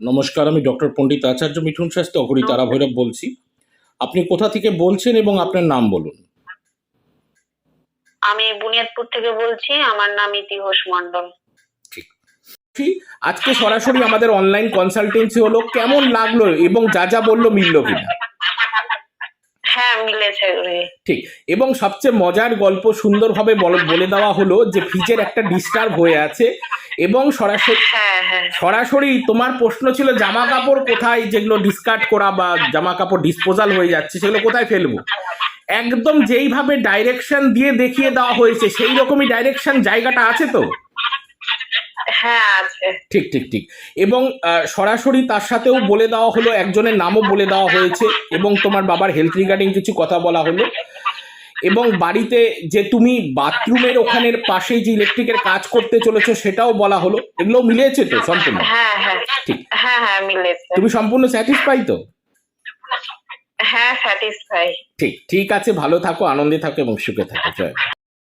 নমস্কার আমি ডক্টর পণ্ডিত আচার্য মিঠুন শাস্তি অপরিত তারা ভৈরব বলছি। আপনি কোথা থেকে বলছেন এবং আপনার নাম বলুন? আমি বুনিয়াদপুর থেকে বলছি আমার নাম ইতিহাস মন্ডল ঠিক। আজকে সরাসরি আমাদের অনলাইন কনসালটেন্সি হলো কেমন লাগল এবং যা যা বলল মিললো কিনা? মিলেছে ঠিক এবং সবচেয়ে মজার গল্প সুন্দরভাবে বল- বলে দেওয়া হলো যে ফ্রিজের একটা ডিস্টার্ব হয়ে আছে এবং সরাসরি হ্যাঁ হ্যাঁ। সরাসরি তোমার প্রশ্ন ছিল জামা কাপড় কোথায় যেগুলো ডিসকার্ড করা বা জামা কাপড় ডিসপোজাল হয়ে যাচ্ছে সেগুলো কোথায় ফেলব? একদম যেইভাবে ডাইরেকশন দিয়ে দেখিয়ে দেওয়া হয়েছে সেই রকমই ডাইরেকশন জায়গাটা আছে তো? হ্যাঁ আছে। ঠিক ঠিক ঠিক। এবং সরাসরি তার সাথেও বলে দেওয়া হলো একজনের নামও বলে দেওয়া হয়েছে এবং তোমার বাবার হেলথ রিগার্ডিং কিছু কথা বলা হলো। এবং বাড়িতে যে তুমি বাথরুমের ওখানের পাশে যে ইলেকট্রিকের কাজ করতে চলেছো সেটাও বলা হলো। এগুলো মিলেছে তো সম্পূর্ণ? হ্যাঁ হ্যাঁ। ঠিক। হ্যাঁ হ্যাঁ মিলেছে। তুমি সম্পূর্ণ স্যাটিসফাই তো? হ্যাঁ স্যাটিসফাই ঠিক ঠিক আছে ভালো থাকো আনন্দে থাকো এবং সুখে থাকো। জয়।